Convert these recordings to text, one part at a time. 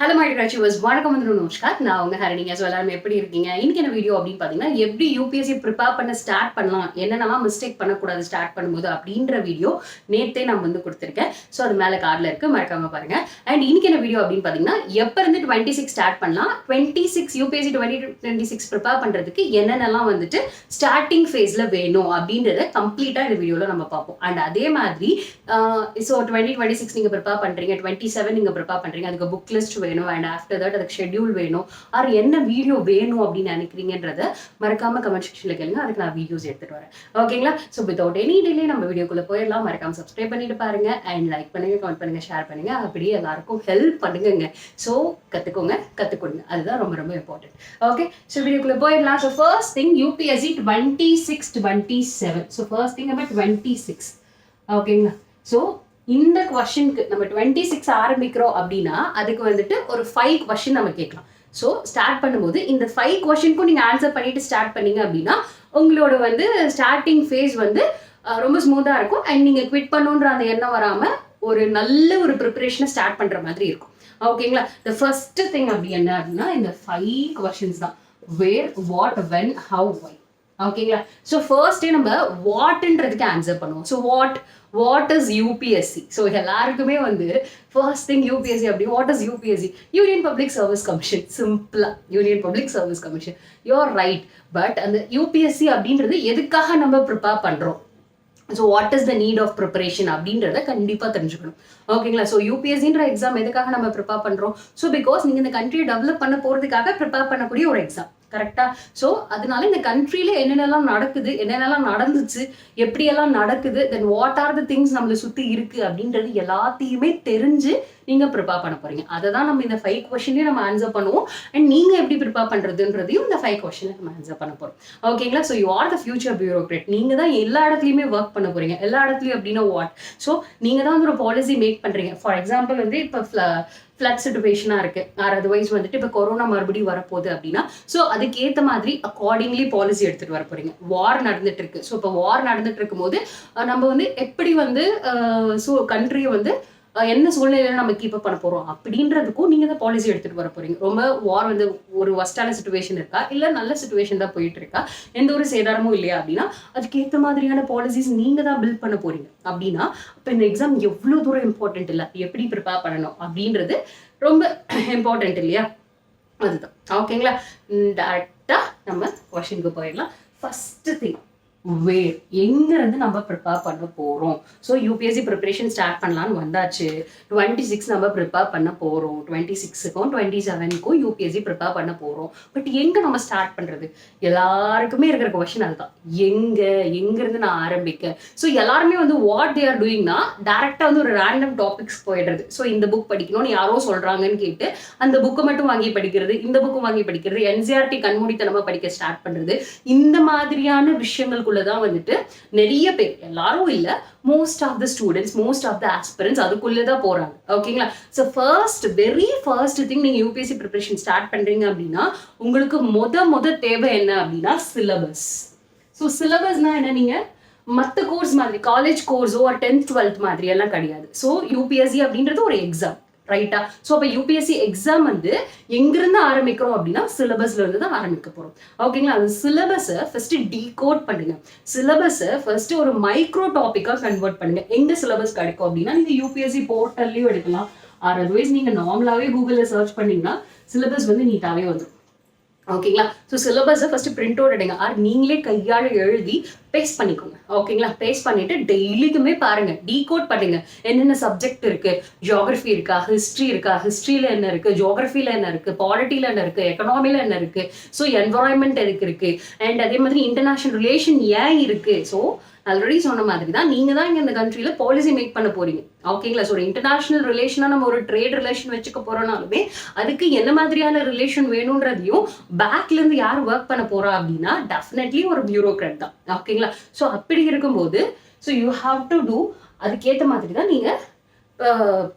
Hello my was வணக்கம் வந்து நமஸ்கார் நான் உங்க ஹரணிங்க ஸோ எல்லாரும் எப்படி இருக்கீங்க? இன்னைக்கு என்ன வீடியோ அப்படின்னு பார்த்தீங்கன்னா எப்படி யூபிஎஸ்சி ப்ரிப்பேர் பண்ண ஸ்டார்ட் பண்ணலாம்? என்னென்னலாம் மிஸ்டேக் பண்ணக்கூடாது ஸ்டார்ட் பண்ணும்போது அப்படின்ற வீடியோ நேத்தே நான் வந்து கொடுத்துருக்கேன். ஸோ அது மேலே கார்டில் இருக்கு. மறக்காம பாருங்க. அண்ட் இன்னைக்கு என்ன வீடியோ அப்படின்னு பார்த்தீங்கன்னா எப்போ இருந்து டுவெண்ட்டி சிக்ஸ் ஸ்டார்ட் பண்ணலாம் twenty six UPSC twenty twenty six prepare பண்ணுறதுக்கு என்னென்னலாம் வந்துட்டு ஸ்டார்டிங் ஃபேஸில் வேணும் அப்படின்றத கம்ப்ளீட்டாக இந்த வீடியோவில் நம்ம பார்ப்போம். அண்ட் அதே மாதிரி ஸோ டுவெண்ட்டி டுவெண்ட்டி சிக்ஸ் நீங்கள் ப்ரிப்பேர் பண்ணுறீங்க டுவெண்ட்டி செவன் நீங்கள் ப்ரிப்பேர் பண்ணுறீங்க அதுக்கு புக் லிஸ்ட் வேணும் அண்ட் ஆஃப்டர் தட் அதுக்கு ஷெட்யூல் வேணும். ஆர் என்ன வீடியோ வேணும் அப்படின்னு நினைக்கிறீங்கன்றத மறக்காம கமெண்ட் செக்ஷனில் கேளுங்க. அதுக்கு நான் வீடியோஸ் எடுத்துட்டு வரேன். ஓகேங்களா ஸோ வித்தவுட் எனி டிலே நம்ம வீடியோக்குள்ள போயிடலாம். மறக்காம சப்ஸ்கிரைப் பண்ணிட்டு பாருங்க. அண்ட் லைக் பண்ணுங்க கமெண்ட் பண்ணுங்க ஷேர் பண்ணுங்க. அப்படியே எல்லாருக்கும் ஹெல்ப் பண்ணுங்க ஸோ கத்துக்கோங்க கத்துக்கொடுங்க. அதுதான் ரொம்ப ரொம்ப இம்பார்ட்டன்ட் ஓகே ஸோ வீடியோக்குள்ள போயிடலாம். So first thing UPSC twenty six twenty seven so first thing நம்ம டுவெண்ட்டி சிக்ஸ் ஓகேங்களா ஸோ இந்த கொஷனுக்கு நம்ம டுவெண்ட்டி சிக்ஸ் ஆரம்பிக்கிறோம் அப்படின்னா அதுக்கு வந்துட்டு ஒரு ஃபைவ் கொஷின் நம்ம கேட்கலாம். ஸோ ஸ்டார்ட் பண்ணும்போது இந்த ஃபைவ் கொஷனுக்கும் நீங்கள் ஆன்சர் பண்ணிட்டு ஸ்டார்ட் பண்ணீங்க அப்படின்னா உங்களோட வந்து ஸ்டார்டிங் ஃபேஸ் வந்து ரொம்ப ஸ்மூத்தாக இருக்கும். அண்ட் நீங்கள் குவிட் பண்ணுன்ற அந்த எண்ணம் வராமல் ஒரு நல்ல ஒரு ப்ரிப்பரேஷனை ஸ்டார்ட் பண்ணுற மாதிரி இருக்கும். ஓகேங்களா த ஃபர்ஸ்ட் திங் அப்படி என்ன அப்படின்னா இந்த ஃபைவ் கொஷின்ஸ் தான். Where what when how why ஓகேங்களா ஸோ ஃபர்ஸ்டே நம்ம வாட்ன்றதுக்கு ஆன்சர் பண்ணுவோம். So what what is UPSC so எல்லாருக்குமே வந்து ஃபர்ஸ்ட் திங் யூபிஎஸ்சி அப்படி what is UPSC union public service commission சிம்பிளா union public service commission you are right but அந்த யூபிஎஸ்சி அப்படின்றது எதுக்காக நம்ம ப்ரிப்பேர் பண்ணுறோம் so what is the need of preparation அப்படின்றத கண்டிப்பாக தெரிஞ்சுக்கணும். ஓகேங்களா ஸோ யூபிஎஸ்சின்ற எக்ஸாம் எதுக்காக நம்ம ப்ரிப்பேர் பண்ணுறோம் ஸோ பிகாஸ் நீங்கள் இந்த கண்ட்ரியை டெவலப் பண்ண போகிறதுக்காக ப்ரிப்பேர் பண்ணக்கூடிய ஒரு எக்ஸாம் கரெக்டா ஸோ அதனால இந்த கண்ட்ரியில என்னென்னலாம் நடக்குது என்னென்னலாம் நடந்துச்சு எப்படியெல்லாம் நடக்குது then what are the things நம்மளை சுற்றி இருக்கு அப்படின்றது எல்லாத்தையுமே தெரிஞ்சு நீங்க ப்ரிப்பேர் பண்ண போறீங்க. அதை தான் நம்ம இந்த ஃபைவ் கொஸ்டின்லையும் நம்ம ஆன்சர் பண்ணுவோம். அண்ட் நீங்க எப்படி ப்ரிப்பேர் பண்றதுன்றதையும் இந்த ஃபைவ் கொஸ்டின்ல நம்ம ஆன்சர் பண்ண போறோம். ஓகேங்களா so you are the future bureaucrat நீங்க தான் எல்லா இடத்துலையுமே ஒர்க் பண்ண போறீங்க. எல்லா இடத்துலையும் அப்படின்னா வாட் ஸோ நீங்க தான் வந்து ஒரு பாலிசி மேக் பண்றீங்க. ஃபார் எக்ஸாம்பிள் வந்து இப்போ ஃப்ளட் சுச்சுவேஷனாக இருக்கு. ஆர் அதர்வைஸ் வந்துட்டு இப்போ கொரோனா மறுபடியும் வரப்போகுது அப்படின்னா ஸோ அதுக்கேற்ற மாதிரி அக்கார்டிங்லி பாலிசி எடுத்துட்டு வர போறீங்க. வார் நடந்துட்டு இருக்கு. ஸோ இப்போ வார் நடந்துட்டு இருக்கும்போது நம்ம வந்து எப்படி வந்து ஸோ கண்ட்ரியை வந்து என்ன சூழ்நிலையில நம்ம கீப் அப் பண்ண போறோம் அப்படின்றதுக்கும் நீங்க தான் பாலிசி எடுத்துட்டு வர போறீங்க. ரொம்ப வார் வந்து ஒரு வஸ்டான சுச்சுவேஷன் இருக்கா? இல்ல நல்ல சுச்சுவேஷன் தான் போயிட்டு இருக்கா எந்த ஒரு சேதாரமும் இல்லையா அப்படின்னா அதுக்கு ஏத்த மாதிரியான பாலிசிஸ் நீங்க தான் பில்ட் பண்ண போறீங்க. அப்படின்னா இப்போ இந்த எக்ஸாம் எவ்வளவு தூரம் இம்பார்ட்டன்ட் இல்ல? எப்படி ப்ரிப்பேர் பண்ணணும்? அப்படின்றது ரொம்ப இம்பார்ட்டன்ட் இல்லையா? அதுதான். ஓகேங்களா டேரக்டா நம்ம கொஷனுக்கு போயிடலாம். ஃபர்ஸ்ட் திங் வேர் எங்கேருந்து நம்ம ப்ரிப்பேர் பண்ண போகிறோம் ஸோ யூபிஎஸ்சி ப்ரிப்பரேஷன் ஸ்டார்ட் பண்ணலான்னு வந்தாச்சு. டுவெண்ட்டி சிக்ஸ் நம்ம ப்ரிப்பேர் பண்ண போகிறோம் டுவெண்ட்டி சிக்ஸுக்கும் டுவெண்ட்டி செவனுக்கும் யூபிஎஸ்சி ப்ரிப்பேர் பண்ண போகிறோம் பட் எங்கே நம்ம ஸ்டார்ட் பண்ணுறது எல்லாருக்குமே இருக்கிற கொஷின் அதுதான். எங்கே எங்கேருந்து நான் ஆரம்பிக்க? ஸோ எல்லாருமே வந்து வாட் தே ஆர் டூயிங்னா டேரெக்டாக வந்து ஒரு ரேண்டம் டாபிக்ஸ் போயிடுறது. ஸோ இந்த புக் படிக்கணும்னு யாரோ சொல்றாங்கன்னு கேட்டு அந்த புக்கை மட்டும் வாங்கி படிக்கிறது இந்த புக்கும் வாங்கி படிக்கிறது என்சிஆர்டி கண்மூடித்தனமாக படிக்க ஸ்டார்ட் பண்ணுறது இந்த மாதிரியான விஷயங்கள் விஷயங்களுக்குள்ள தான் வந்துட்டு நிறைய பேர் எல்லாரும் இல்ல most of the students most of the aspirants அதுக்குள்ளே தான் போறாங்க ஓகேங்களா so first very first thing நீங்க யூபிஎஸ்சி ப்ரிப்பரேஷன் ஸ்டார்ட் பண்றீங்க அப்படின்னா உங்களுக்கு முத முத தேவை என்ன அப்படின்னா சிலபஸ் ஸோ சிலபஸ்னா என்ன நீங்க? மற்ற கோர்ஸ் மாதிரி காலேஜ் கோர்ஸோ டென்த் டுவெல்த் மாதிரி எல்லாம் கிடையாது. ஸோ யூபிஎஸ்சி அப்படின்றது ஒரு எக்ஸாம் ரைட்டா ஸோ அப்போ யூபிஎஸ்சி எக்ஸாம் வந்து எங்கிருந்து ஆரம்பிக்கிறோம் அப்படின்னா சிலபஸ்ல இருந்து தான் ஆரம்பிக்க போறோம். ஓகேங்களா அந்த சிலபஸை ஃபர்ஸ்ட் டீகோட் பண்ணுங்க. சிலபஸை ஃபர்ஸ்ட் ஒரு மைக்ரோ டாபிக்கா கன்வெர்ட் பண்ணுங்க. எங்க சிலபஸ் கிடைக்கும் அப்படின்னா நீங்க யூபிஎஸ்சி போர்ட்டல்லையும் எடுக்கலாம். ஆர் அதர்வைஸ் நீங்க நார்மலாவே கூகுள்ல சர்ச் பண்ணீங்கன்னா சிலபஸ் வந்து நீட்டாவே வந்துடும் ஓகேங்களா ஸோ சிலபஸை ஃபர்ஸ்ட் பிரிண்ட் அவுட் எடுங்க. ஆர் நீங்களே கையால் எழுதி பேஸ்ட் பண்ணிக்கோங்க. ஓகேங்களா பேஸ்ட் பண்ணிட்டு டெய்லிக்குமே பாருங்க. டீகோட் பண்ணுங்க. என்னென்ன சப்ஜெக்ட் இருக்கு? ஜியாகிரஃபி இருக்கா? ஹிஸ்ட்ரி இருக்கா? ஹிஸ்ட்ரியில என்ன இருக்கு? ஜியாகிரஃபில என்ன இருக்கு? பாலிட்டியில என்ன இருக்கு? எக்கனாமில என்ன இருக்கு? ஸோ என்வரான்மெண்ட் எதுக்கு இருக்கு? அண்ட் அதே மாதிரி இன்டர்நேஷனல் ரிலேஷன் ஏன் இருக்கு? ஸோ ஆல்ரெடி சொன்ன மாதிரி தான் நீங்க தான் இங்க இந்த கண்ட்ரியில பாலிசி மேக் பண்ண போறீங்க. ஓகேங்களா ஸோ ஒரு இன்டர்நேஷனல் ரிலேஷனா நம்ம ஒரு ட்ரேட் ரிலேஷன் வச்சுக்க போறோம்னாலுமே அதுக்கு என்ன மாதிரியான ரிலேஷன் வேணுன்றதையும் பேக்ல இருந்து யார் ஒர்க் பண்ண போறா அப்படின்னா டெஃபினெட்லி ஒரு பியூரோக்ராட் தான். ஓகேங்களா ஸோ அப்படி இருக்கும்போது so you have to do அதுக்கேற்ற மாதிரி தான் நீங்கள்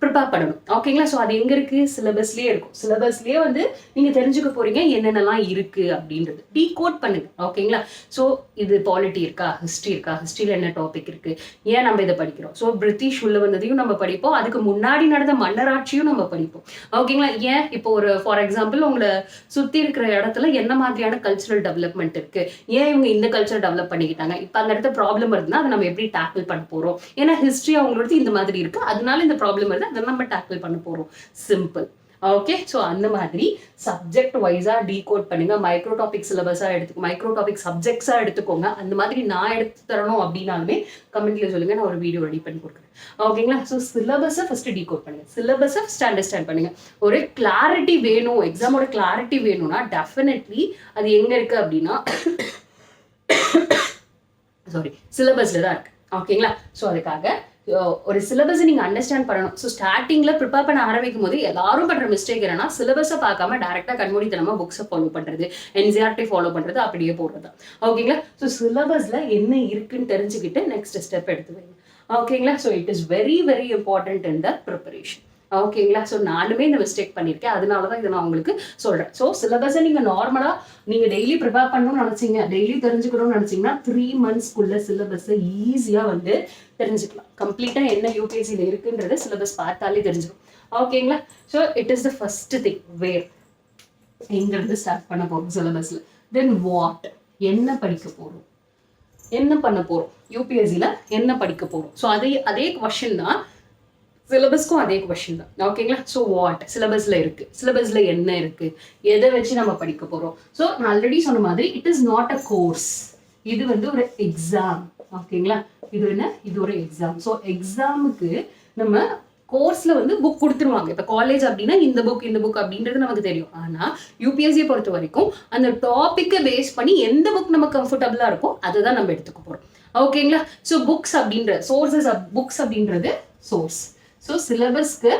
ப்ரிப்பேர் பண்ணணும். ஓகேங்களா ஸோ அது எங்கே இருக்குது சிலபஸ்லேயே இருக்கும். சிலபஸ்லேயே வந்து நீங்கள் தெரிஞ்சுக்க போகிறீங்க என்னென்னலாம் இருக்குது அப்படின்றது. டீ கோட் பண்ணுங்க ஓகேங்களா ஸோ இது பாலிட்டி இருக்கா? ஹிஸ்ட்ரி இருக்கா? ஹிஸ்ட்ரியில் என்ன டாபிக் இருக்குது ஏன் நம்ம இதை படிக்கிறோம்? ஸோ பிரிட்டிஷ் உள்ள வந்ததையும் நம்ம படிப்போம். அதுக்கு முன்னாடி நடந்த மன்னராட்சியும் நம்ம படிப்போம். ஓகேங்களா ஏன் இப்போ ஒரு ஃபார் எக்ஸாம்பிள் உங்களை சுற்றி இருக்கிற இடத்துல என்ன மாதிரியான கல்ச்சுரல் டெவலப்மெண்ட் இருக்குது ஏன் இவங்க இந்த கல்ச்சர் டெவலப் பண்ணிக்கிட்டாங்க? இப்போ அந்த இடத்துல ப்ராப்ளம் வருதுன்னா அதை நம்ம எப்படி டேக்கிள் பண்ண போகிறோம் ஏன்னா ஹிஸ்ட்ரி அவங்களோட இந்த மாதிரி இருக்குது அதனால இந்த ப்ராப்ளம் வருது அதை நம்ம டேக்கிள் பண்ண போகிறோம் சிம்பிள் ஓகே ஸோ அந்த மாதிரி சப்ஜெக்ட் வைஸாக டீகோட் பண்ணுங்க. மைக்ரோ டாபிக் சிலபஸாக எடுத்துக்கோ மைக்ரோ டாபிக் சப்ஜெக்ட்ஸாக எடுத்துக்கோங்க. அந்த மாதிரி நான் எடுத்து தரணும் அப்படின்னாலுமே கமெண்ட்ல சொல்லுங்க. நான் ஒரு வீடியோ ரெடி பண்ணி கொடுக்குறேன். ஓகேங்களா ஸோ சிலபஸை ஃபர்ஸ்ட் டீகோட் பண்ணுங்க. சிலபஸை ஃபஸ்ட் அண்டர்ஸ்டாண்ட் பண்ணுங்க. ஒரு கிளாரிட்டி வேணும். எக்ஸாமோட கிளாரிட்டி வேணும்னா டெஃபினெட்லி அது எங்க இருக்கு அப்படின்னா சாரி சிலபஸ்ல தான் இருக்கு. ஓகேங்களா ஸோ அதுக்காக ஒரு சிலபஸை நீங்கள் அண்டர்ஸ்டாண்ட் பண்ணணும். ஸோ ஸ்டார்டிங்கில் ப்ரிப்பேர் பண்ண ஆரம்பிக்கும் போது எல்லாரும் பண்ணுற மிஸ்டேக் என்னன்னா சிலபஸை பார்க்காம டேரெக்டாக கண்மூடித்தனமாக புக்ஸை ஃபாலோ பண்ணுறது என்சிஆர்டி ஃபாலோ பண்ணுறது அப்படியே போடுறது ஓகேங்களா ஸோ சிலபஸில் என்ன இருக்குன்னு தெரிஞ்சுக்கிட்டு நெக்ஸ்ட் ஸ்டெப் எடுத்து வைங்க. ஓகேங்களா so it is very very important in the preparation ஓகேங்களா? ஸோ நானுமே இந்த மிஸ்டேக் பண்ணியிருக்கேன் அதனால தான் இதை நான் உங்களுக்கு சொல்கிறேன் ஸோ சிலபஸை நீங்கள் நார்மலாக நீங்கள் டெய்லி ப்ரிப்பேர் பண்ணணும்னு நினச்சிங்க டெய்லி தெரிஞ்சுக்கணும்னு நினச்சிங்கன்னா த்ரீ மந்த்ஸ்க்குள்ளே சிலபஸை ஈஸியாக வந்து தெரிஞ்சுக்கலாம். கம்ப்ளீட்டாக என்ன யூபிஎஸ்சியில் இருக்குன்றது சிலபஸ் பார்த்தாலே தெரிஞ்சுக்கும். ஓகேங்களா? So it is the first thing where எங்கேருந்து ஸ்டார்ட் பண்ண போகிறோம் சிலபஸில் தென் வாட் என்ன படிக்க போகிறோம் என்ன பண்ண போகிறோம் யூபிஎஸ்சியில் என்ன படிக்க போகிறோம் ஸோ அதே அதே கொஷின் தான் சிலபஸ்க்கும் அதே கொஷின் தான். ஓகேங்களா ஸோ வாட் சிலபஸில் இருக்கு. சிலபஸில் என்ன இருக்கு? எதை வச்சு நம்ம படிக்க போகிறோம் ஸோ நான் ஆல்ரெடி சொன்ன மாதிரி it is not a course இது வந்து ஒரு எக்ஸாம் ஓகேங்களா இது என்ன? இது ஒரு எக்ஸாம் ஸோ எக்ஸாமுக்கு நம்ம கோர்ஸில் வந்து புக் கொடுத்துருவாங்க. இப்போ காலேஜ் அப்படின்னா இந்த புக் இந்த புக் அப்படின்றது நமக்கு தெரியும். ஆனால் யூபிஎஸ்சியை பொறுத்த வரைக்கும் அந்த டாப்பிக்கை பேஸ் பண்ணி எந்த புக் நம்ம கம்ஃபர்டபுளாக இருக்கோ அதை தான் நம்ம எடுத்துக்க போகிறோம் ஓகேங்களா ஸோ புக்ஸ் அப்படின்ற சோர்சஸ் புக்ஸ் அப்படின்றது சோர்ஸ் ஸோ சிலபஸ்க்கு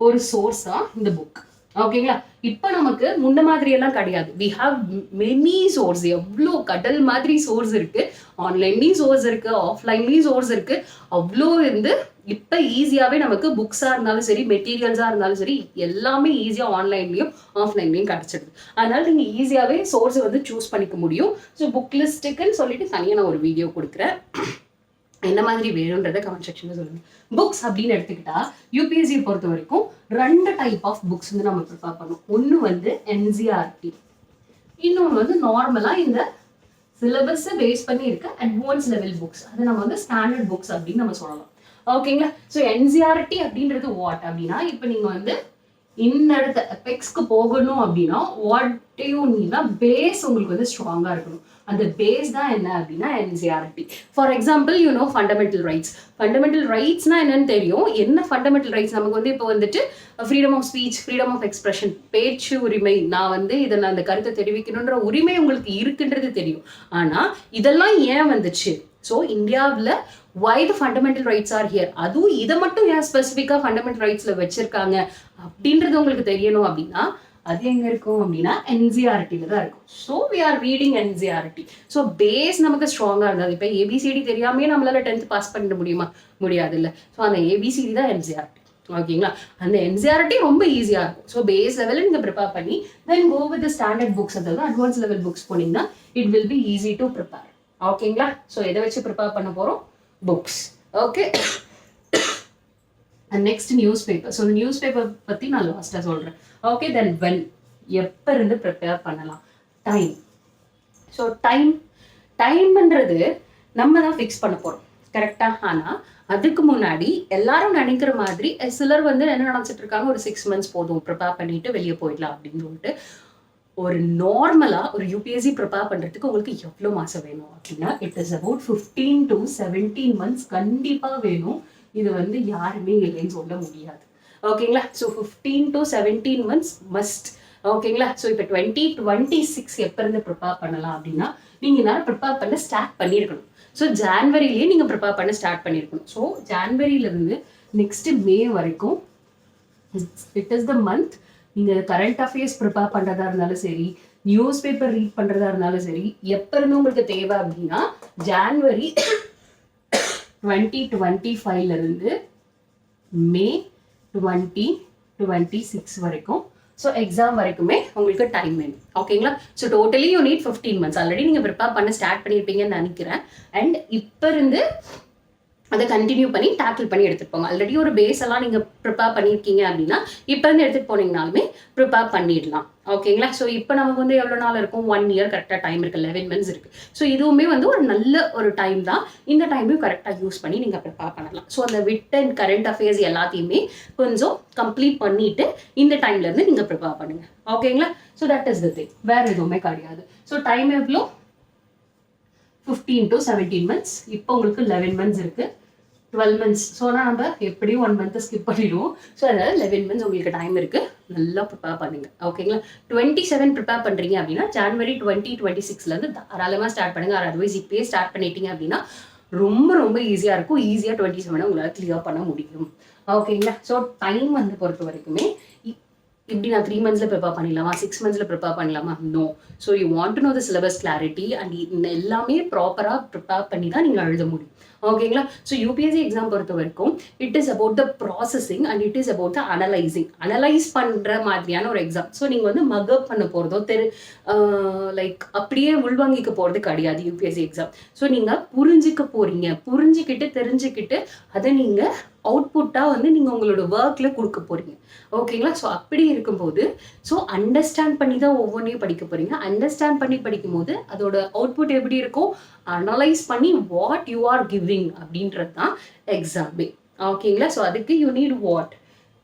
ஒரு சோர்ஸா இந்த புக் ஓகேங்களா இப்போ நமக்கு முன்ன மாதிரி எல்லாம் கிடையாது. வி ஹாவ் மெனி சோர்ஸ் எவ்வளோ கடல் மாதிரி சோர்ஸ் இருக்கு. ஆன்லைன்லேயும் சோர்ஸ் இருக்கு ஆஃப்லைன்லேயும் சோர்ஸ் இருக்கு. அவ்வளோ இருந்து இப்போ ஈஸியாகவே நமக்கு புக்ஸாக இருந்தாலும் சரி மெட்டீரியல்ஸாக இருந்தாலும் சரி எல்லாமே ஈஸியாக ஆன்லைன்லேயும் ஆஃப்லைன்லேயும் கிடச்சிடுது அதனால நீங்கள் ஈஸியாகவே சோர்ஸை வந்து சூஸ் பண்ணிக்க முடியும். ஸோ புக் லிஸ்ட்டுக்குன்னு சொல்லிட்டு தனியாக நான் ஒரு வீடியோ கொடுக்குறேன். என்ன மாதிரி வேணுன்றத கமெண்ட் செக்ஷன்ல சொல்லுங்க. புக்ஸ் அப்படின்னு எடுத்துக்கிட்டா யூபிஎஸ்சி பொறுத்த வரைக்கும் ரெண்டு டைப் ஆஃப் புக்ஸ் வந்து நம்ம ப்ரிப்பேர் பண்ணோம் ஒன்று வந்து என்சிஆர்டி இன்னொன்று வந்து நார்மலாக இந்த சிலபஸை பேஸ் பண்ணி இருக்க அட்வான்ஸ் லெவல் புக்ஸ் அதை நம்ம வந்து ஸ்டாண்டர்ட் புக்ஸ் அப்படின்னு நம்ம சொல்லலாம். ஓகேங்களா ஸோ என்சிஆர்டி அப்படின்றது வாட் அப்படின்னா இப்போ நீங்கள் வந்து இந்த இடத்த எபெக்ஸ்க்கு போகணும் அப்படின்னா வாட் யூ நீனா பேஸ் உங்களுக்கு வந்து ஸ்ட்ராங்காக இருக்கணும். அந்த பேஸ் தான் என்ன அப்படின்னா NCERT for example you know fundamental rights fundamental ரைட்ஸ்னா என்னன்னு தெரியும். என்ன ஃபண்டமெண்டல் ரைட்ஸ் நமக்கு வந்து இப்போ வந்துட்டு freedom of speech freedom of expression பேச்சு உரிமை. நான் வந்து இதை நான் அந்த கருத்தை தெரிவிக்கணுன்ற உரிமை உங்களுக்கு இருக்குன்றது தெரியும். ஆனால் இதெல்லாம் ஏன் வந்துச்சு? ஸோ இந்தியாவில் why the fundamental rights are here அதுவும் இதை மட்டும் ஏன் ஸ்பெசிஃபிக்காக ஃபண்டமெண்டல் ரைட்ஸில் வச்சுருக்காங்க? அப்படின்றது உங்களுக்கு தெரியணும் அப்படின்னா அது எங்க இருக்கும் அப்படின்னா என்சிஆர்டில தான் இருக்கும். So we are reading NCERT so base நமக்கு ஸ்ட்ராங்காக இருந்தது. இப்போ ஏபிசிடி தெரியாமே நம்மளால டென்த் பாஸ் பண்ணிட முடியுமா? முடியாது இல்லை ஸோ அந்த ஏபிசிடி தான் என்சிஆர்டி ஓகேங்களா அந்த என்சிஆர்டி ரொம்ப ஈஸியாக இருக்கும். ஸோ பேஸ் லெவலில் நீங்கள் ப்ரிப்பேர் பண்ணி then go with standard books அதாவது அட்வான்ஸ் லெவல் புக்ஸ் போனீங்கன்னா it will be easy to prepare ஓகேங்களா ஸோ எதை வச்சு ப்ரிப்பேர் பண்ண போகிறோம் books okay next news paper so news paper பற்றி நான் லாஸ்ட்டாக சொல்கிறேன் ஓகே தென் வென் எப்போ இருந்து ப்ரிப்பேர் பண்ணலாம்? டைம் ஸோ டைம் டைம்ன்றது நம்ம தான் ஃபிக்ஸ் பண்ண போகிறோம் கரெக்டாக ஆனால் அதுக்கு முன்னாடி எல்லாரும் நினைக்கிற மாதிரி சிலர் வந்து என்ன நினச்சிட்டு இருக்காங்க? ஒரு சிக்ஸ் மந்த்ஸ் போதும். ப்ரிப்பேர் பண்ணிட்டு வெளியே போயிடலாம் அப்படின்னு சொல்லிட்டு ஒரு நார்மலாக ஒரு யூபிஎஸ்சி ப்ரிப்பேர் பண்ணுறதுக்கு உங்களுக்கு எவ்வளோ மாதம் வேணும் அப்படின்னா it is about fifteen to seventeen months கண்டிப்பாக வேணும். இது வந்து யாருமே இல்லைன்னு சொல்ல முடியாது. ஓகேங்களா? So fifteen to seventeen months must ஓகேங்களா? ஸோ இப்போ டுவெண்ட்டி டுவெண்ட்டி சிக்ஸ் எப்போருந்து ப்ரிப்பேர் பண்ணலாம் அப்படின்னா நீங்கள் நேரம் ப்ரிப்பேர் பண்ண ஸ்டார்ட் பண்ணியிருக்கணும் ஸோ ஜான்வரிலேயே நீங்கள் ப்ரிப்பேர் பண்ண ஸ்டார்ட் பண்ணியிருக்கணும் ஸோ ஜான்வரியிலேருந்து நெக்ஸ்ட்டு மே வரைக்கும் இட் இஸ் த மந்த் நீங்கள் கரண்ட் அஃபேர்ஸ் ப்ரிப்பேர் பண்ணுறதா இருந்தாலும் சரி நியூஸ் பேப்பர் ரீட் பண்ணுறதா இருந்தாலும் சரி எப்போ இருந்து உங்களுக்கு தேவை அப்படின்னா ஜான்வரி டுவெண்ட்டி டுவெண்ட்டி ஃபைவ்லேருந்து மே டுவெண்ட்டி டுவெண்ட்டி சிக்ஸ் வரைக்கும். ஸோ எக்ஸாம் வரைக்குமே உங்களுக்கு டைம் வேணும். ஓகேங்களா so totally you need fifteen months already நீங்கள் ப்ரிப்பேர் பண்ண ஸ்டார்ட் பண்ணியிருப்பீங்கன்னு நினைக்கிறேன். அண்ட் இப்போ இருந்து அதை கண்டினியூ பண்ணி டேக்கிள் பண்ணி எடுத்துகிட்டு போங்க. ஆல்ரெடி ஒரு பேஸ் எல்லாம் நீங்கள் ப்ரிப்பேர் பண்ணியிருக்கீங்க அப்படின்னா இப்போ இருந்து எடுத்துகிட்டு போனீங்கனாலுமே ப்ரிப்பேர் பண்ணிடலாம். ஓகேங்களா ஸோ இப்போ நமக்கு வந்து எவ்வளோ நாள் இருக்கும்? ஒன் இயர் கரெக்டாக டைம் இருக்குது லெவன் மந்த்ஸ் இருக்குது ஸோ இதுவுமே வந்து ஒரு நல்ல ஒரு டைம் தான். இந்த டைமையும் கரெக்டாக யூஸ் பண்ணி நீங்கள் ப்ரிப்பேர் பண்ணலாம். ஸோ அந்த விட் அண்ட் கரண்ட் அஃபேர்ஸ் எல்லாத்தையுமே கொஞ்சம் கம்ப்ளீட் பண்ணிவிட்டு இந்த டைம்லேருந்து நீங்கள் ப்ரிப்பேர் பண்ணுங்கள் ஓகேங்களா so that is the thing வேறு எதுவுமே கிடையாது. ஸோ டைம் எவ்வளோ? ஃபிஃப்டீன் டு செவன்டீன் மந்த்ஸ் இப்போ உங்களுக்கு லெவன் மந்த்ஸ் இருக்கு. டுவெல் மந்த்ஸ் ஸோ ஆனால் நம்ம எப்படியும் ஒன் மந்த்தை ஸ்கிப் பண்ணிடுவோம். ஸோ அதனால் லெவன் மந்த்ஸ் உங்களுக்கு டைம் இருக்குது நல்லா ப்ரிப்பேர் பண்ணுங்கள் ஓகேங்களா டுவெண்ட்டி செவன் ப்ரிப்பேர் பண்ணுறீங்க அப்படின்னா ஜான்வரி டுவெண்ட்டி டுவெண்ட்டி சிக்ஸ்லேருந்து தாராளமாக ஸ்டார்ட் பண்ணுங்க. அதர்வைஸ் இப்போயே ஸ்டார்ட் பண்ணிட்டீங்க அப்படின்னா ரொம்ப ரொம்ப ஈஸியாக இருக்கும். ஈஸியாக டுவெண்ட்டி செவனை உங்களால் கிளியர் பண்ண முடியும். ஓகேங்களா ஸோ டைம் வந்து பொறுத்த வரைக்குமே இப்படி நான் த்ரீ மந்த்ஸில் ப்ரிப்பேர் பண்ணிடலாமா? சிக்ஸ் மந்த்ஸில் ப்ரிப்பேர் பண்ணலாமா no so you want to know the syllabus clarity and எல்லாமே ப்ராப்பராக ப்ரிப்பேர் பண்ணி தான் நீங்கள் எழுத முடியும். ஓகேங்களா ஸோ யூபிஎஸ்சி எக்ஸாம் பொறுத்த வரைக்கும் it is about the processing and it is about the analysing analyse பண்ணுற மாதிரியான ஒரு எக்ஸாம் ஸோ நீங்கள் வந்து மகப் பண்ண போகிறதோ தெரு லைக் அப்படியே உள்வாங்கிக்க போகிறது கிடையாது யூபிஎஸ்சி எக்ஸாம் ஸோ நீங்கள் புரிஞ்சிக்க போகிறீங்க புரிஞ்சுக்கிட்டு தெரிஞ்சுக்கிட்டு அதை நீங்கள் அவுட்புட்டாக வந்து நீங்கள் உங்களோட ஒர்க்கில் கொடுக்க போகிறீங்க ஓகேங்களா ஸோ அப்படி இருக்கும்போது ஸோ அண்டர்ஸ்டாண்ட் பண்ணி தான் ஒவ்வொன்றையும் படிக்க போகிறீங்க அண்டர்ஸ்டாண்ட் பண்ணி படிக்கும்போது அதோட அவுட்புட் எப்படி இருக்கும் அனலைஸ் பண்ணி வாட் யூ ஆர் கிவிங் அப்படின்றது தான் எக்ஸாமே ஓகேங்களா ஸோ அதுக்கு you need what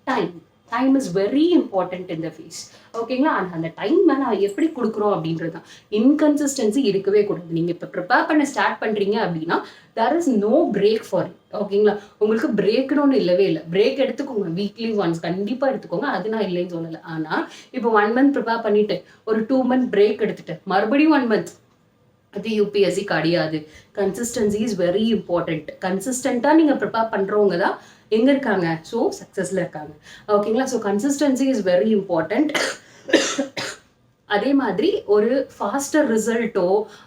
time time is very important இந்த ஃபீஸ் ஓகேங்களா அந்த அந்த டைம் நான் எப்படி கொடுக்குறோம் அப்படின்றது தான் இன்கன்சிஸ்டன்சி இருக்கவே கூடாது. நீங்கள் இப்போ ப்ரிப்பேர் பண்ண ஸ்டார்ட் பண்ணுறீங்க அப்படின்னா there is no break for ஓகேங்களா உங்களுக்கு பிரேக்னு ஒன்று இல்லவே இல்லை. பிரேக் எடுத்துக்கோங்க. வீக்லி ஒன்ஸ் கண்டிப்பாக எடுத்துக்கோங்க. அது நான் இல்லைன்னு சொல்லலை. ஆனால் இப்போ ஒன் மந்த் ப்ரிப்பேர் பண்ணிட்டு ஒரு டூ மந்த் பிரேக் எடுத்துட்டு மறுபடியும் ஒன் மந்த் அது யூபிஎஸ்சி கிடையாது கன்சிஸ்டன்சி இஸ் வெரி இம்பார்ட்டண்ட் கன்சிஸ்டண்ட்டாக நீங்கள் ப்ரிப்பேர் பண்ணுறவங்க தான் எங்கே இருக்காங்க? ஸோ சக்ஸஸில் இருக்காங்க. ஓகேங்களா so consistency is very important அதே மாதிரி ஒரு ஃபாஸ்டர் ரிசல்ட்டோ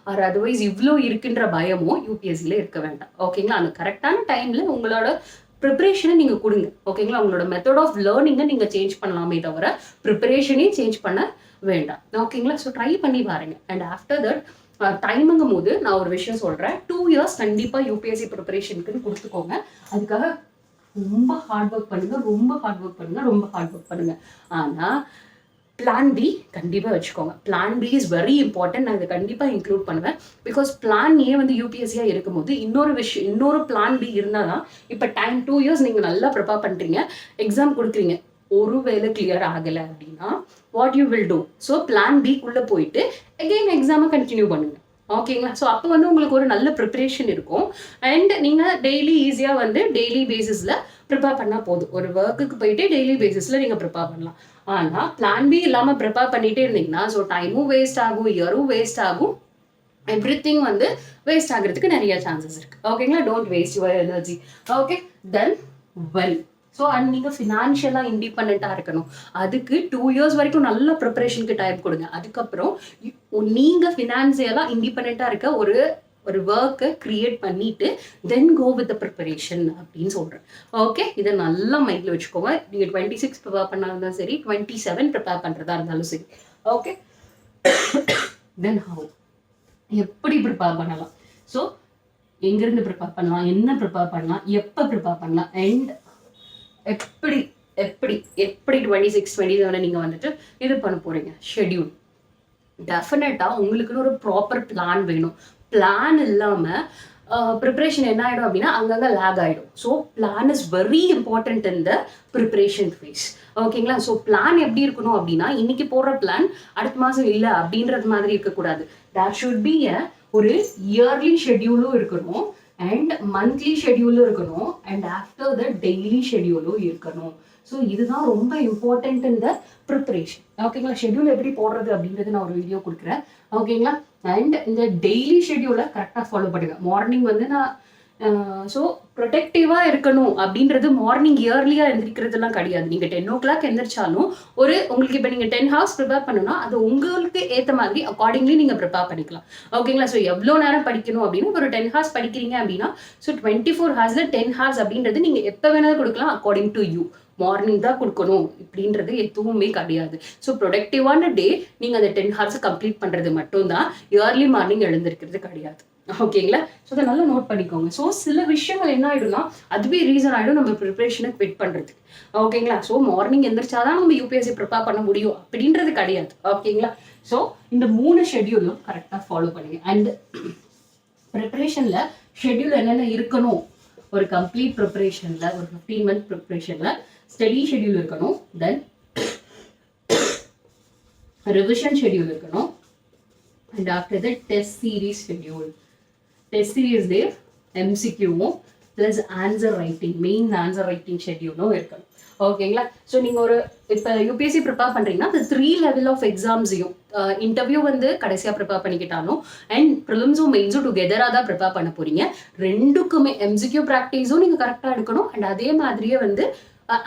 ஆர் அதர்வைஸ் இவ்வளோ இருக்குன்ற பயமோ யூபிஎஸ்சியில் இருக்க வேண்டாம். ஓகேங்களா அந்த கரெக்டான டைமில் உங்களோட ப்ரிப்பரேஷனை நீங்கள் கொடுங்க. ஓகேங்களா உங்களோட மெத்தட் ஆஃப் லேர்னிங்கை நீங்கள் சேஞ்ச் பண்ணலாமே தவிர ப்ரிப்பரேஷனையும் சேஞ்ச் பண்ண வேண்டாம். ஓகேங்களா ஸோ ட்ரை பண்ணி பாருங்க. அண்ட் ஆஃப்டர் தட் டைமுங்கும் போது நான் ஒரு விஷயம் சொல்கிறேன் டூ இயர்ஸ் கண்டிப்பாக யூபிஎஸ்சி ப்ரிப்பரேஷனுக்குன்னு கொடுத்துக்கோங்க. அதுக்காக ரொம்ப ஹார்ட் ஒர்க் பண்ணுங்க ரொம்ப ஹார்ட் ஒர்க் பண்ணுங்க ரொம்ப ஹார்ட் ஒர்க் பண்ணுங்க. ஆனால் பிளான் பி கண்டிப்பாக வச்சுக்கோங்க. Plan B is very important நான் இதை கண்டிப்பாக இன்க்ளூட் பண்ணுவேன். பிகாஸ் பிளான் ஏ வந்து யூபிஎஸ்சியாக இருக்கும்போது இன்னொரு விஷயம் இன்னொரு பிளான் பி இருந்தால் தான் இப்போ டைம் டூ இயர்ஸ் நீங்கள் நல்லா ப்ரிப்பேர் பண்ணுறீங்க எக்ஸாம் கொடுக்குறீங்க. ஒருவேளை கிளியர் ஆகலை அப்படின்னா what you will do so plan பிக்குள்ளே போயிட்டு எகெயின் எக்ஸாமை கண்டினியூ பண்ணுங்கள் ஓகேங்களா ஸோ அப்போ வந்து உங்களுக்கு ஒரு நல்ல ப்ரிப்பரேஷன் இருக்கும். அண்ட் நீங்கள் டெய்லி ஈஸியாக வந்து டெய்லி பேசிஸில் ப்ரிப்பேர் பண்ணால் போதும். ஒரு ஒர்க்குக்கு போயிட்டு டெய்லி பேசிஸில் நீங்கள் ப்ரிப்பேர் பண்ணலாம். ஆனால் பிளான் பி இல்லாமல் ப்ரிப்பேர் பண்ணிகிட்டே இருந்தீங்கன்னா ஸோ டைமும் வேஸ்ட் ஆகும் இயரும் வேஸ்ட் ஆகும். எவ்ரி திங் வந்து வேஸ்ட் ஆகிறதுக்கு நிறைய சான்சஸ் இருக்குது ஓகேங்களா don't waste your energy okay then well so and நீங்கள் ஃபினான்ஷியலாக இண்டிபெண்ட்டாக இருக்கணும். அதுக்கு டூ இயர்ஸ் வரைக்கும் நல்ல ப்ரிப்பரேஷனுக்கு டைம் கொடுங்க. அதுக்கப்புறம் நீங்கள் ஃபினான்சியலாக இண்டிபெண்ட்டாக இருக்க ஒரு ஒரு ஒர்க்கை க்ரியேட் பண்ணிட்டு தென் கோ வித் ப்ரிப்பரேஷன் அப்படின்னு சொல்கிறேன் ஓகே இதை நல்லா மைண்டில் வச்சுக்கோங்க. நீங்கள் டுவெண்ட்டி சிக்ஸ் ப்ரிப்பேர் பண்ணாலும் சரி டுவெண்ட்டி செவன் ப்ரிப்பேர் பண்ணுறதா இருந்தாலும் சரி. ஓகே தென் ஹவு எப்படி ப்ரிப்பேர் பண்ணலாம்? ஸோ எங்கேருந்து ப்ரிப்பேர் பண்ணலாம்? என்ன ப்ரிப்பேர் பண்ணலாம்? எப்போ ப்ரிப்பேர் பண்ணலாம்? அண்ட் எப்படி எப்படி எப்படி டுவெண்ட்டி சிக்ஸ் டுவெண்ட்டி செவனை நீங்கள் வந்துட்டு இது பண்ண போகிறீங்க ஷெட்யூல் டெஃபினட்டாக உங்களுக்குன்னு ஒரு ப்ராப்பர் பிளான் வேணும். பிளான் இல்லாமல் ப்ரிப்ரேஷன் என்ன ஆகிடும் அப்படின்னா அங்கங்கே லேக் ஆகிடும் so plan is very important in the preparation phase ஓகேங்களா ஸோ பிளான் எப்படி இருக்கணும் அப்படின்னா இன்னைக்கு போடுற பிளான் அடுத்த மாதம் இல்லை அப்படின்றது மாதிரி இருக்கக்கூடாது. தேட் ஷுட் பி அ ஒரு இயர்லி ஷெட்யூலும் இருக்கணும். அண்ட் மந்த்லி ஷெட்யூலும் இருக்கணும். அண்ட் ஆஃப்டர் த டெய்லி ஷெட்யூலும் இருக்கணும். ஸோ இதுதான் ரொம்ப இம்பார்ட்டன்ட் இந்த ப்ரிப்பரேஷன் ஓகேங்களா ஷெட்யூல் எப்படி போடுறது அப்படின்றது நான் ஒரு வீடியோ கொடுக்குறேன். ஓகேங்களா அண்ட் இந்த டெய்லி ஷெட்யூலை கரெக்டாக ஃபாலோ பண்ணுங்கள் மார்னிங் வந்து நான் ஸோ ப்ரொடெக்டிவாக இருக்கணும் அப்படின்றது மார்னிங் இயர்லியாக எந்திரிக்கிறதுலாம் கிடையாது. நீங்கள் டென் ஓ கிளாக் எந்திரிச்சாலும் ஒரு உங்களுக்கு இப்போ நீங்கள் டென் ஹவர்ஸ் ப்ரிப்பேர் பண்ணணும்னா அது உங்களுக்கு ஏற்ற மாதிரி அக்கார்டிங்லி நீங்கள் ப்ரிப்பேர் பண்ணிக்கலாம். ஓகேங்களா ஸோ எவ்வளோ நேரம் படிக்கணும் அப்படின்னா ஒரு டென் ஹவர்ஸ் படிக்கிறீங்க அப்படின்னா ஸோ டுவெண்ட்டி ஃபோர் ஹவர்ஸில் டென் ஹவர்ஸ் அப்படின்றது நீங்கள் எப்போ வேணாலும் கொடுக்கலாம் அக்கார்டிங் டு யூ மார்னிங் தான் கொடுக்கணும் இப்படின்றது எதுவுமே கிடையாது. ஸோ ப்ரொடக்டிவான டே நீங்கள் அந்த டென் ஹவர்ஸ் கம்ப்ளீட் பண்ணுறது மட்டும்தான். இயர்லி மார்னிங் எழுந்திருக்கிறது கிடையாது. ஓகேங்களா ஸோ அதை நல்லா நோட் பண்ணிக்கோங்க. ஸோ சில விஷயங்கள் என்ன ஆயிடும்னா அதுவே ரீசன் ஆகிடும் நம்ம ப்ரிப்பரேஷனை குவிட் பண்ணுறதுக்கு ஓகேங்களா ஸோ மார்னிங் எந்திரிச்சாதான் நம்ம யூபிஎஸ்சி ப்ரிப்பேர் பண்ண முடியும். அப்படின்றது கிடையாது. ஓகேங்களா ஸோ இந்த மூணு ஷெட்யூலும் கரெக்டாக ஃபாலோ பண்ணுங்க. அண்ட் ப்ரிப்பரேஷனில் ஷெட்யூல் என்னென்ன இருக்கணும்? ஒரு கம்ப்ளீட் ப்ரிப்பரேஷனில் ஒரு ஃபிஃப்டீன் மந்த் ப்ரிப்பரேஷனில் ஸ்டடி ஷெட்யூல் இருக்கணும். தென் ரிவிஷன் ஷெட்யூல் இருக்கணும். And after the test series schedule test series day எம்சிக்யூவும் plus answer writing main answer writing ஷெட்யூலும் இருக்கணும். ஓகேங்களா ஸோ நீங்கள் ஒரு இப்போ யூபிஎஸ்சி ப்ரிப்பேர் பண்ணுறீங்கன்னா அந்த த்ரீ லெவல் ஆஃப் எக்ஸாம்ஸையும் இன்டர்வியூ வந்து கடைசியாக ப்ரிப்பேர் பண்ணிக்கிட்டாலும் அண்ட் ப்ரிலிம்ஸும் மெயின்ஸும் டுகெதராக தான் ப்ரிப்பேர் பண்ண போகிறீங்க ரெண்டுக்குமே எம்சிக்யூ ப்ராக்டிஸும் நீங்கள் கரெக்டாக எடுக்கணும் அண்ட் அதே மாதிரியே வந்து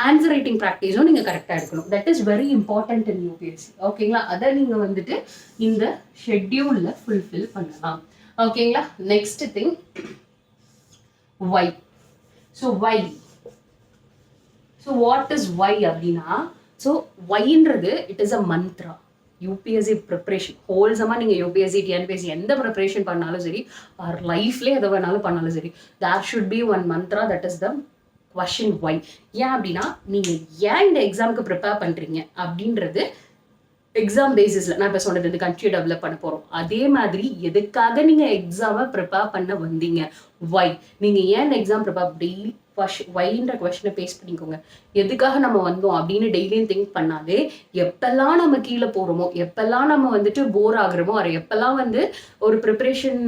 ஆன்சர் ரைட்டிங் ப்ராக்டிஸும் நீங்கள் கரெக்டாக எடுக்கணும். That is very important in UPSC ஓகேங்களா அதை நீங்கள் வந்துட்டு இந்த ஷெட்யூலில் ஃபுல்ஃபில் பண்ணலாம். ஓகேங்களா next thing why so why so what is why அப்படின்னா so வைன்றது it is a mantra UPSC preparation ஹோல்சமாக நீங்கள் யூபிஎஸ்சி டிஎன்பிஎஸ்சி எந்த ப்ரிப்ரேஷன் பண்ணாலும் சரி ஆர் லைஃப்லேயே எதை வேணாலும் பண்ணாலும் சரி there should be one mantra that is the question why ஏன் அப்படின்னா நீங்கள் ஏன் இந்த எக்ஸாமுக்கு ப்ரிப்பேர் பண்ணுறீங்க அப்படின்றது எக்ஸாம் பேசிஸில் நான் இப்போ சொன்னது இந்த கண்ட்ரி டெவலப் பண்ண போகிறோம் அதே மாதிரி எதுக்காக நீங்கள் எக்ஸாமை ப்ரிப்பேர் பண்ண வந்தீங்க? ஒய் நீங்கள் ஏன் எக்ஸாம் ப்ரிப்பேர் டெய்லி கொஷ் வைன்ற கொஷனை பேஸ் பண்ணிக்கோங்க. எதுக்காக நம்ம வந்தோம் அப்படின்னு டெய்லியும் திங்க் பண்ணாலே எப்பெல்லாம் நம்ம கீழே போகிறோமோ எப்பெல்லாம் நம்ம வந்துட்டு போர் ஆகுறோமோ அது எப்பெல்லாம் வந்து ஒரு ப்ரிப்பரேஷன்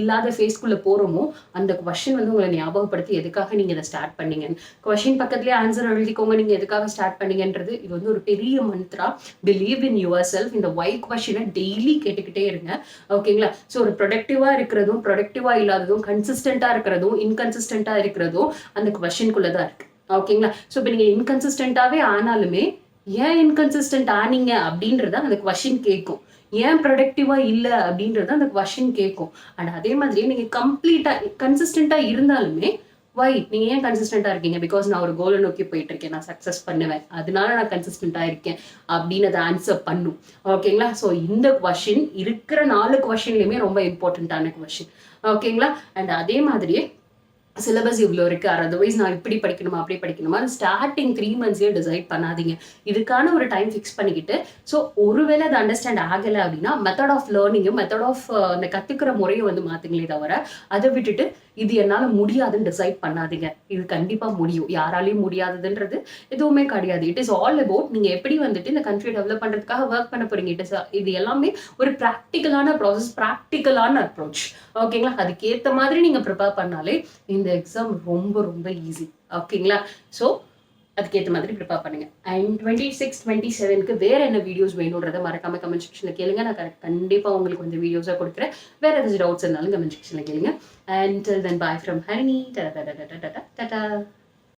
இல்லாத ஃபேஸ்க்குள்ளே போகிறோமோ அந்த கொஷின் வந்து உங்களை ஞாபகப்படுத்தி எதுக்காக நீங்கள் இதை ஸ்டார்ட் பண்ணீங்க கொஷின் பக்கத்துலேயே ஆன்சர் எழுதிக்கோங்க நீங்கள் எதுக்காக ஸ்டார்ட் பண்ணீங்கன்றது. இது வந்து ஒரு பெரிய Mantra believe in your self இந்த ஒய் கொஷினை டெய்லி கேட்டுக்கிட்டே இருங்க. ஓகேங்களா ஸோ ஒரு ப்ரொடக்டிவாக இருக்கிறதும் ப்ரொடக்டிவாக இல்லாததும் கன்சிஸ்டண்ட்டாக இருக்கிறதும் இன்கன்சிஸ்டண்ட்டாக இருக்கிறதும் அந்த கொஷின்குள்ளே தான் இருக்கு. ஓகேங்களா? ஸோ இப்போ நீங்கள் இன்கன்சிஸ்டண்ட்டாகவே ஆனாலுமே ஏன் இன்கன்சிஸ்டன்ட் ஆனீங்க அப்படின்றத அந்த கொஷின் கேட்கும் ஏன் ப்ரொடக்டிவாக இல்லை அப்படின்றத அந்த கொஷின் கேட்கும் அண்ட் அதே மாதிரியே நீங்கள் கம்ப்ளீட்டாக கன்சிஸ்டண்ட்டாக இருந்தாலுமே வை நீங்கள் ஏன் கன்சிஸ்டண்ட்டாக இருக்கீங்க? பிகாஸ் நான் ஒரு கோலை நோக்கி போயிட்டு இருக்கேன் நான் சக்ஸஸ் பண்ணுவேன். அதனால நான் கன்சிஸ்டண்ட்டாக இருக்கேன் அப்படின்னு அதை ஆன்சர் பண்ணும். ஓகேங்களா? ஸோ இந்த கொஷின் இருக்கிற நாலு கொஷின்லையுமே ரொம்ப இம்பார்ட்டண்ட்டான கொஷின் ஓகேங்களா? அண்ட் அதே மாதிரியே சிலபஸ் இவ்வளோ இருக்கு அதர்வைஸ் நான் இப்படி படிக்கணுமா அப்படி படிக்கணுமா ஸ்டார்டிங் த்ரீ மந்த்ஸே டிசைட் பண்ணாதீங்க. இதுக்கான ஒரு டைம் ஃபிக்ஸ் பண்ணிக்கிட்டு ஸோ ஒருவேளை அது அண்டர்ஸ்டாண்ட் ஆகலை அப்படின்னா மெத்தட் ஆஃப் லேர்னிங்கும் மெத்தட் ஆஃப் அந்த கற்றுக்கிற முறையும் வந்து மாற்றுங்களே தவிர அதை விட்டுட்டு இது என்னால் முடியாதுன்னு டிசைட் பண்ணாதீங்க. இது கண்டிப்பாக முடியும். யாராலையும் முடியாததுன்றது எதுவுமே கிடையாது. இட் இஸ் ஆல் அபவுட் நீங்கள் எப்படி வந்துட்டு இந்த கண்ட்ரி டெவலப் பண்ணுறதுக்காக ஒர்க் பண்ண போறீங்க. இட் இஸ் இது எல்லாமே ஒரு ப்ராக்டிக்கலான ப்ராசஸ் ப்ராக்டிக்கலான அப்ரோச் ஓகேங்களா அதுக்கேற்ற மாதிரி நீங்கள் ப்ரிப்பேர் பண்ணாலே இந்த எக்ஸாம் ரொம்ப ரொம்ப ஈஸி ஓகேங்களா? ஸோ அதுக்கேற்ற மாதிரி ப்ரிப்பேர் பண்ணுங்கள் அண்ட் டுவெண்ட்டி சிக்ஸ் டுவெண்ட்டி செவனுக்கு வேற என்ன வீடியோஸ் வேணுன்றதை மறக்காம கமெண்ட் செக்ஷனில் கேளுங்க. நான் கரெக்ட் கண்டிப்பாக உங்களுக்கு வந்து வீடியோஸாக கொடுக்குறேன். வேற ஏதாச்சும் டவுட்ஸ் இருந்தாலும் கமெண்ட் செக்ஷனில் கேளுங்க. And then bye from Harini tata tata tata tata